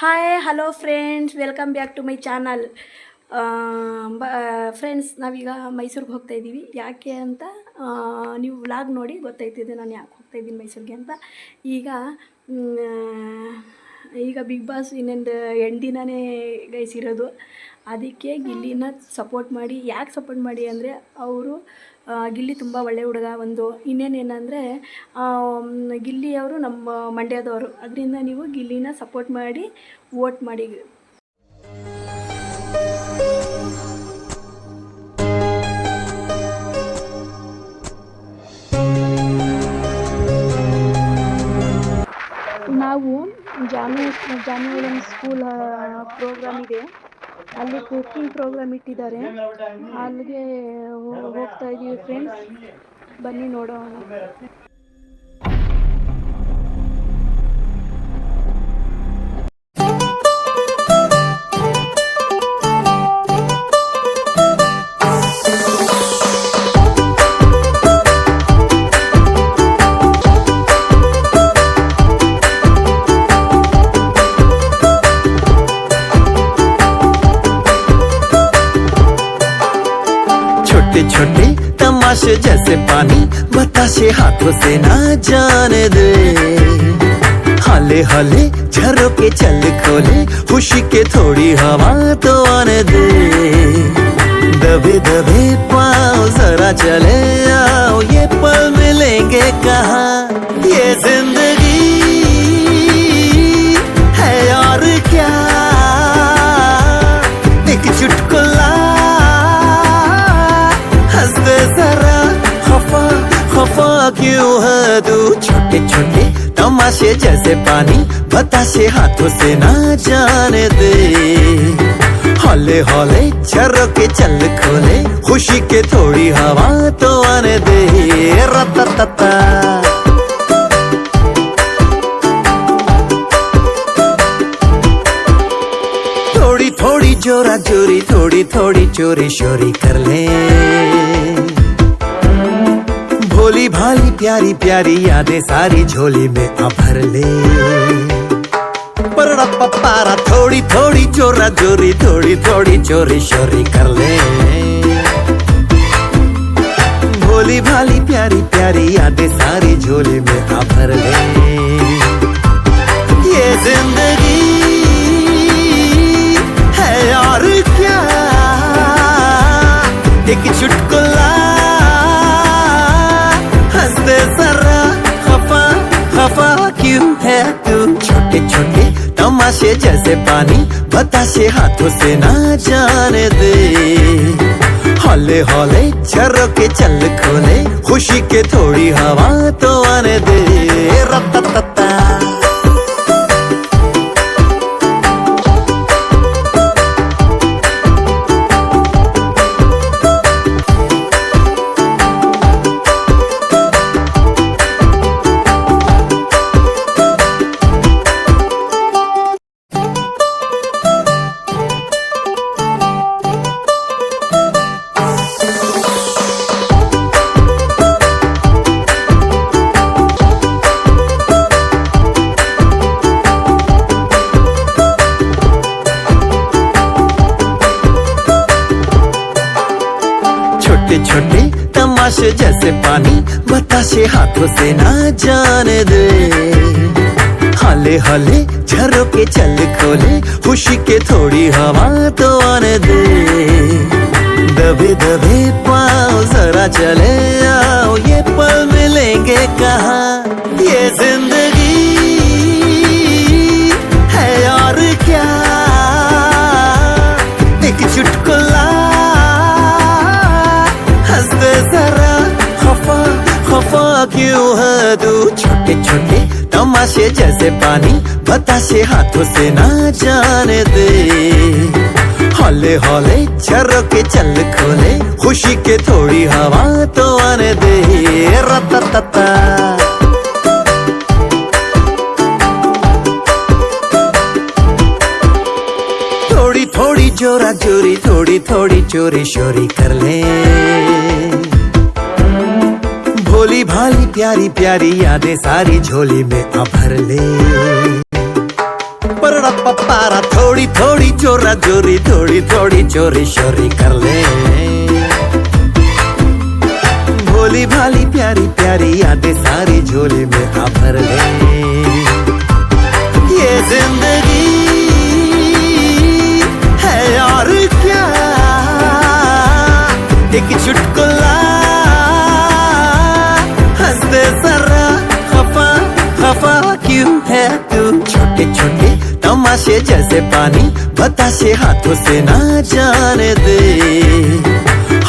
Hi hello friends welcome back to my channel ಬ friends ನಾವೀಗ ಮೈಸೂರಿಗೆ ಹೋಗ್ತಾ ಇದ್ದೀವಿ. ಯಾಕೆ ಅಂತ ನೀವು ವ್ಲಾಗ್ ನೋಡಿ ಗೊತ್ತಾಯ್ತಿದೆ ನಾನು ಯಾಕೆ ಹೋಗ್ತಾ ಇದ್ದೀನಿ ಮೈಸೂರಿಗೆ ಅಂತ. ಈಗ ಈಗ ಬಿಗ್ ಬಾಸ್ ಇನ್ನೊಂದು ಎಂಟು ದಿನನೇ ಗೈಸ್ ಅದಕ್ಕೆ ಗಿಲ್ಲಿನ ಸಪೋರ್ಟ್ ಮಾಡಿ, ಯಾಕೆ ಸಪೋರ್ಟ್ ಮಾಡಿ ಅಂದರೆ ಅವರು ಗಿಲ್ಲಿ ತುಂಬ ಒಳ್ಳೆ ಹುಡುಗ, ಒಂದು ಇನ್ನೇನೇನೆಂದರೆ ಗಿಲ್ಲಿಯವರು ನಮ್ಮ ಮಂಡ್ಯದವರು. ಅದರಿಂದ ನೀವು ಗಿಲ್ಲಿನ ಸಪೋರ್ಟ್ ಮಾಡಿ ವೋಟ್ ಮಾಡಿ. ಜಾನು ಜಾನುವರಿ ಸ್ಕೂಲ್ ಪ್ರೋಗ್ರಾಮ್ ಇದೆ. ಅಲ್ಲಿ ಕುಕಿಂಗ್ ಪ್ರೋಗ್ರಾಮ್ ಇಟ್ಟಿದ್ದಾರೆ. ಅಲ್ಲಿಗೆ ಹೋಗ್ತಾ ಇದ್ದೀವಿ ಫ್ರೆಂಡ್ಸ್ ಬನ್ನಿ ನೋಡೋಣ. तमाशे जैसे पानी, बताशे हाथों से ना जाने दे। हाले हाले झरों के चल खोले, खुशी के थोड़ी हवा तो आने दे। दबे दबे पाओ जरा चले आओ, ये पल मिलेंगे कहा? क्यों है तू? छोटे छोटे तमाशे जैसे पानी, बताशे हाथों से ना जाने दे। हौले हौले झरोके चल खोले, खुशी के थोड़ी हवा तो आने दे। रता थोड़ी थोड़ी जोरा जोरी, थोड़ी थोड़ी चोरी शोरी कर ले। भोली भाली, प्यारी प्यारी यादें सारी झोली में आ भर ले पपारा, थोड़ी थोड़ी चोरा चोरी थोड़ी थोड़ी चोरी शोरी कर ले। भोली भाली, प्यारी प्यारी यादें सारी झोली में आ भर ले। ये ज़िंदगी है और क्या? एक चुटकुला हँसते जरा। खफा खफा क्यों है तू? छोटे छोटे तमाशे जैसे पानी बताशे हाथों से ना जाने दे। हौले हौले के चल खोले खुशी के थोड़ी हवा तो आने दे। रत्ता छोटे तमाशे जैसे पानी, बताशे हाथों से ना जाने दे। हले हाले झरोके चल खोले, खुशी के थोड़ी हवा तो आने दे। दबे दबे पाओ जरा चले आओ, ये पल मिलेंगे कहा? क्यों है तू? छोटे छोटे तमाशे जैसे पानी, बताशे हाथों से ना जाने दे। हले, हौले हौले झरोके चल खोले, खुशी के थोड़ी हवा तो आने दे। रता थोड़ी थोड़ी जोरा जोरी, थोड़ी थोड़ी चोरी शोरी कर ले। भोली भाली, प्यारी प्यारी यादें सारी झोली में आ भर ले। परड़ा थोड़ी थोड़ी चोरा चोरी थोड़ी थोड़ी चोरी शोरी कर ले। भोली भाली, प्यारी प्यारी यादें सारी झोली में आ भर ले। ये ज़िंदगी तमाशे जैसे पानी, बताशे हाथों से ना जाने दे।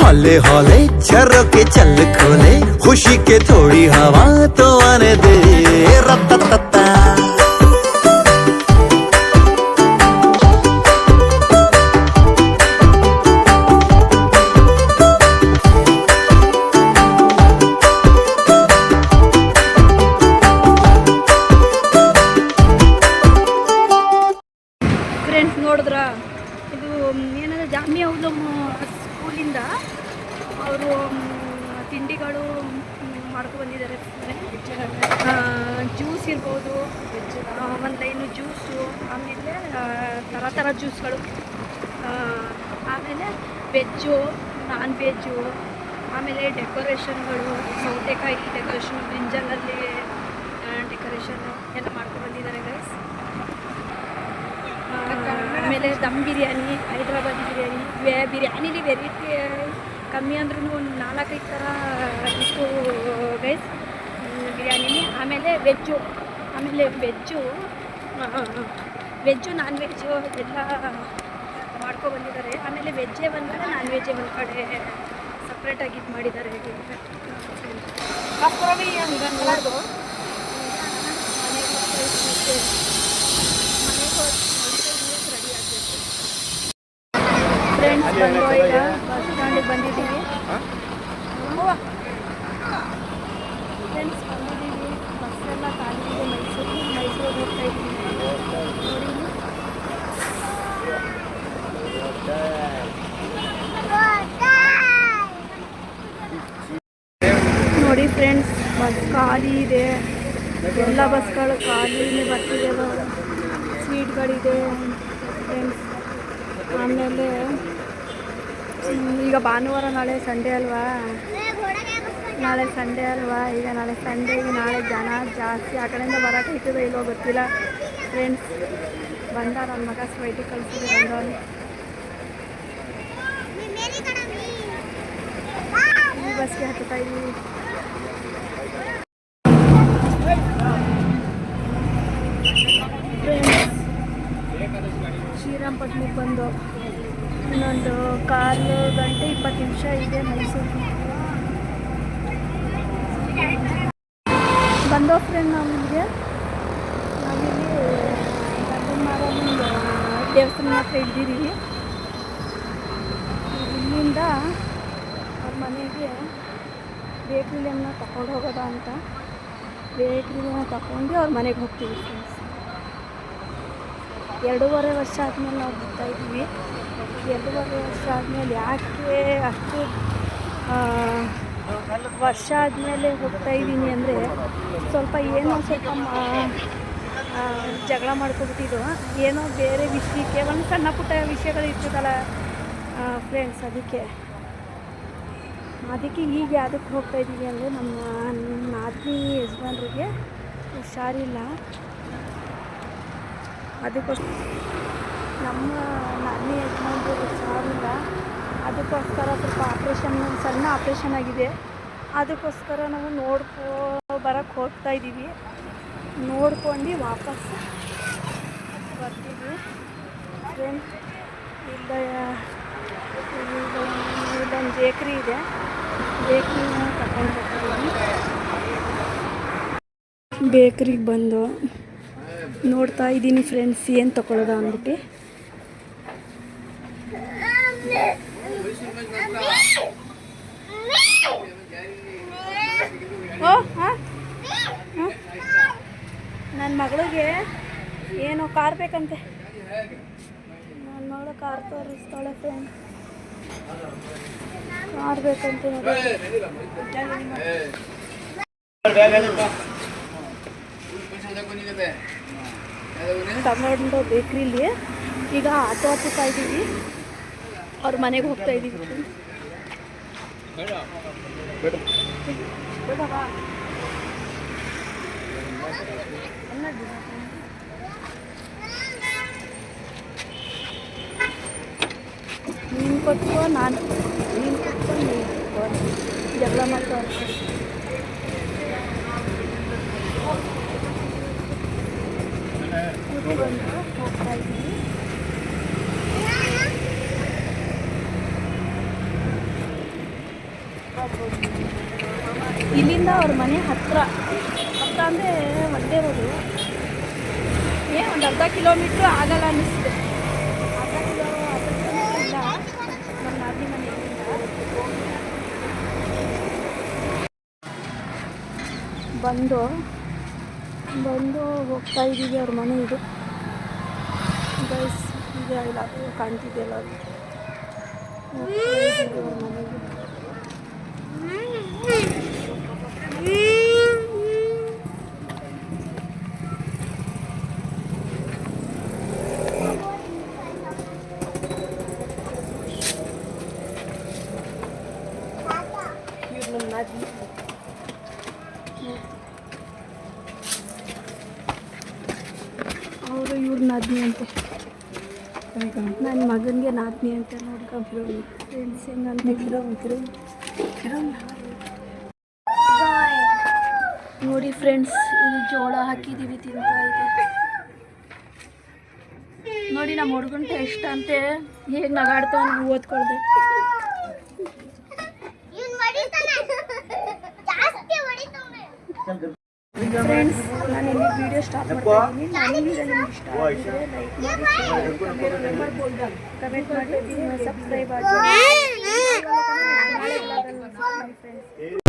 हले हौले हौले झरोके चल खोले, खुशी के थोड़ी हवा तो आने दे। रत्ता ಸ್ಕೂಲಿಂದ ಅವರು ತಿಂಡಿಗಳು ಮಾಡ್ಕೊ ಬಂದಿದ್ದಾರೆ. ಜ್ಯೂಸ್ ಇರ್ಬೋದು ಒಂದು ಲೈನು ಜ್ಯೂಸು ಆಮೇಲೆ ಥರ ಥರ ಜ್ಯೂಸ್ಗಳು ಆಮೇಲೆ ವೆಜ್ಜು ನಾನ್ ವೆಜ್ಜು ಆಮೇಲೆ ಡೆಕೋರೇಷನ್ಗಳು ಸೌತೆಕಾಯಿ ಡೆಕೋರೇಷನ್ ಬ್ರಿಂಜಲಲ್ಲಿ ಡೆಕೋರೇಷನ್ ಎಲ್ಲ ಮಾಡ್ಕೊಂಡು ಬಂದಿದ್ದಾರೆ ಗೈಸ್ ಆಮೇಲೆ ದಮ್ ಬಿರಿಯಾನಿ ಹೈದ್ರಾಬಾದ್ ಬಿರಿಯಾನಿ ವೇ ಬಿರಿಯಾನಿಲಿ ವೆರೈಟಿ ಕಮ್ಮಿ ಅಂದ್ರೂ ಒಂದು ನಾಲ್ಕೈದು ಥರ ಇತ್ತು ಗೈಸ್ ಬಿರಿಯಾನಿ ಆಮೇಲೆ ವೆಜ್ಜು ಆಮೇಲೆ ವೆಜ್ಜು ವೆಜ್ಜು ನಾನ್ ವೆಜ್ಜು ಎಲ್ಲ ಮಾಡ್ಕೊ ಬಂದಿದ್ದಾರೆ. ಆಮೇಲೆ ವೆಜ್ಜೇ ಒಂದು ಕಡೆ ನಾನ್ ವೆಜ್ಜೇ ಒಂದು ಕಡೆ ಸಪ್ರೇಟಾಗಿ ಇದು ಮಾಡಿದ್ದಾರೆ. ಮನೆಗೆ ಬಂದು ಈಗ ಬಸ್ ಸ್ಟ್ಯಾಂಡಿಗೆ ಬಂದಿದ್ದೀವಿ ಫ್ರೆಂಡ್ಸ್ ಬಂದಿದ್ದೀವಿ ಬಸ್ ಎಲ್ಲ ಖಾಲಿ ಇದೆ ಮೈಸೂರು ಮೈಸೂರಿಗೆ ಹೋಗ್ತಾ ಇದ್ದೀವಿ ನೋಡಿ ಇಲ್ಲಿ. ನೋಡಿ ಫ್ರೆಂಡ್ಸ್ ಬಸ್ ಖಾಲಿ ಇದೆ. ಎಲ್ಲ ಬಸ್ಗಳು ಖಾಲಿನೇ ಬರ್ತಿದೆ ಸೀಟ್ಗಳಿದೆ. ಆಮೇಲೆ, ಈಗ ಭಾನುವಾರ ನಾಳೆ ಸಂಡೇ ಅಲ್ವಾ? ನಾಳೆ ಸಂಡೇ ಅಲ್ವಾ? ಈಗ ನಾಳೆ ಸಂಡೇಗೆ ನಾಳೆ ಜನ ಜಾಸ್ತಿ. ಆ ಕಡೆಯಿಂದ ಬರೋಕೆ ಇರ್ತದೋ ಇಲ್ವೋ ಗೊತ್ತಿಲ್ಲ. ಫ್ರೆಂಡ್ಸ್ ಬಂದ ನನ್ನ ಮಗ ಸ್ವೈಟಿ ಕಳಿಸಿದ್ರು ಬಂದವನು ಈ ಬಸ್ಗೆ ಹತ್ತುತ್ತಾ ಇದ್ದೀವಿ. ಶ್ರೀರಂಪಟ್ಟಣಕ್ಕೆ ಬಂದು ಇನ್ನೊಂದು ಕಾಲು ಗಂಟೆ ಇಪ್ಪತ್ತು ನಿಮಿಷ ಇದೆ ಮೈಸೂರು. ಬಂದೋ ಫ್ರೆಂಡ್ ನಮಗೆ ನಾವಿಲ್ಲಿ ದೇವಸ್ಥಾನ ಹತ್ರ ಇದ್ದೀರಿ. ಇಲ್ಲಿಂದ ಅವ್ರ ಮನೆಗೆ ಬೇಕ್ರಿಲೇನ ತಗೊಂಡು ಹೋಗೋದ ಅಂತ. ಬೇಕ್ರಿಲೇನ ತಗೊಂಡು ಅವ್ರ ಮನೆಗೆ ಹೋಗ್ತೀವಿ ಫ್ರೆಂಡ್ಸ್ ಎರಡೂವರೆ ವರ್ಷ ಆದಮೇಲೆ ನಾವು ಬರ್ತಾ ಇದ್ದೀವಿ. ಎರಡೂವರೆ ವರ್ಷ ಆದಮೇಲೆ ಯಾಕೆ ಅಷ್ಟು ವರ್ಷ ಆದಮೇಲೆ ಹೋಗ್ತಾ ಇದ್ದೀನಿ ಅಂದರೆ ಸ್ವಲ್ಪ ಏನೋ ಸ್ವಲ್ಪ ಜಗಳ ಮಾಡ್ಕೊಬಿಟ್ಟಿದ್ದು. ಏನೋ ಬೇರೆ ವಿಷಯಕ್ಕೆ ಒಂದು ಸಣ್ಣ ಪುಟ್ಟ ವಿಷಯಗಳು ಇರ್ತದಲ್ಲ ಫ್ರೆಂಡ್ಸ್ ಅದಕ್ಕೆ. ಅದಕ್ಕೆ ಈಗ ಯಾವುದಕ್ಕೆ ಹೋಗ್ತಾ ಇದ್ದೀವಿ ಅಂದರೆ ನಮ್ಮ ನಾದಿನಿ ಯಜಮಾನ್ರಿಗೆ ಹುಷಾರಿಲ್ಲ. ಅದಕ್ಕೋಸ್ಕರ ನಮ್ಮ ನಾನೇ ಯಜಮಾನ್ರು ಹುಷಾರಿಲ್ಲ. ಅದಕ್ಕೋಸ್ಕರ ಸ್ವಲ್ಪ ಆಪ್ರೇಷನ್ ಸಣ್ಣ ಆಪ್ರೇಷನ್ ಆಗಿದೆ. ಅದಕ್ಕೋಸ್ಕರ ನಾವು ನೋಡ್ಕೋ ಬರೋಕ್ಕೆ ಹೋಗ್ತಾ ಇದ್ದೀವಿ. ನೋಡ್ಕೊಂಡು ವಾಪಸ್ ಬರ್ತೀವಿ. ಫ್ರೆಂಡ್ ಇಲ್ಲ ಇಲ್ಲೊಂದು ಬೇಕ್ರಿ ಇದೆ. ಬೇಕ್ರಿನ ತಗೊಂಡು ಬೇಕ್ರಿಗೆ ಬಂದು ನೋಡ್ತಾ ಇದ್ದೀನಿ ಫ್ರೆಂಡ್ಸ್ ಏನು ತಗೊಳ್ಳೋದ ಅಂದ್ಬಿಟ್ಟು ಓ ಹಾಂ ನನ್ನ ಮಗಳಿಗೆ ಏನೋ ಕಾರ್ ಬೇಕಂತೆ ನನ್ನ ಮಗಳು ಕಾರ್ ತೋರಿಸ್ತಾಳೆ ಫ್ರೆಂಡ್ ಕಾರ್ ಬೇಕಂತೆ ನೋಡಿ ತಗೊಂಡು ಬೇಕ್ರಿಲಿ ಈಗ ಆಟೋ ಹತ್ತುತ್ತಾ ಇದ್ದೀವಿ ಅವ್ರ ಮನೆಗೆ ಹೋಗ್ತಾ ಇದ್ದೀವಿ ನೀನು ಕೊಟ್ಕೋ ನಾನು ಅವ್ರ ಮನೆ ಹತ್ರ. ಹತ್ತಿರ ಅಂದರೆ ಒಂದೇ ಇರೋದು ಏ ಒಂದು ಅರ್ಧ ಕಿಲೋಮೀಟ್ರ್ ಆಗಲ್ಲ ಅನ್ನಿಸ್ತು ಅರ್ಧ ಕಿಲೋ, ಅರ್ಧ ಕಿಲೋಮೀಟ್ರಿಂದ ನಮ್ಮ ನಾದಿ ಮನೆಯಿಂದ. ಬಂದು ಬಂದು ಹೋಗ್ತಾ ಇದ್ದೀವಿ ಅವ್ರ ಮನೆ ಇದು. ಗೈಸ್ ಇದೆ ಇಲ್ಲ ಕಾಣ್ತಿದೆಯಲ್ಲ ಅವ್ರ ಮನೆಗೆ ಇವ್ರು ನಮ್ಮ ನಾದಿ ಅವರು ಇವ್ರ ನಾದ್ನಿ ಅಂತೆ. ನನ್ನ ಮಗನಿಗೆ ನಾದ್ನಿ ಅಂತ ನೋಡಿ ಫ್ರೆಂಡ್ಸ್ ಹೆಂಗಂತ ನೋಡಿ ಫ್ರೆಂಡ್ಸ್ ಇದು ಜೋಳ ಹಾಕಿದ್ದೀವಿ ತಿಂತಾ ಇದೆ. ನೋಡಿ ನಮ್ಮ ಹುಡುಗನ ಟೇಸ್ಟ್ ಅಂತೆ. ಹೇಗೆ ನಗಾಡ್ತಾವ ನಾವು ಓದ್ಕೊಳ್ದೆ. ಫ್ರೆಂಡ್ಸ್ ನಾನು ಇಲ್ಲಿ ವಿಡಿಯೋ ಸ್ಟಾರ್ಟ್ ಮಾಡ್ತಾ ಇದ್ದೀನಿ ನನ್ನ ವಿಡಿಯೋ ನಿಮ್ಗೆ ಇಷ್ಟ ಆಗಿದ್ರೆ ಲೈಕ್ ಮಾಡಿ ಕಮೆಂಟ್ ಮಾಡಿ ಸಬ್ಸ್ಕ್ರೈಬ್ ಆಗಿ ನಾಳೆ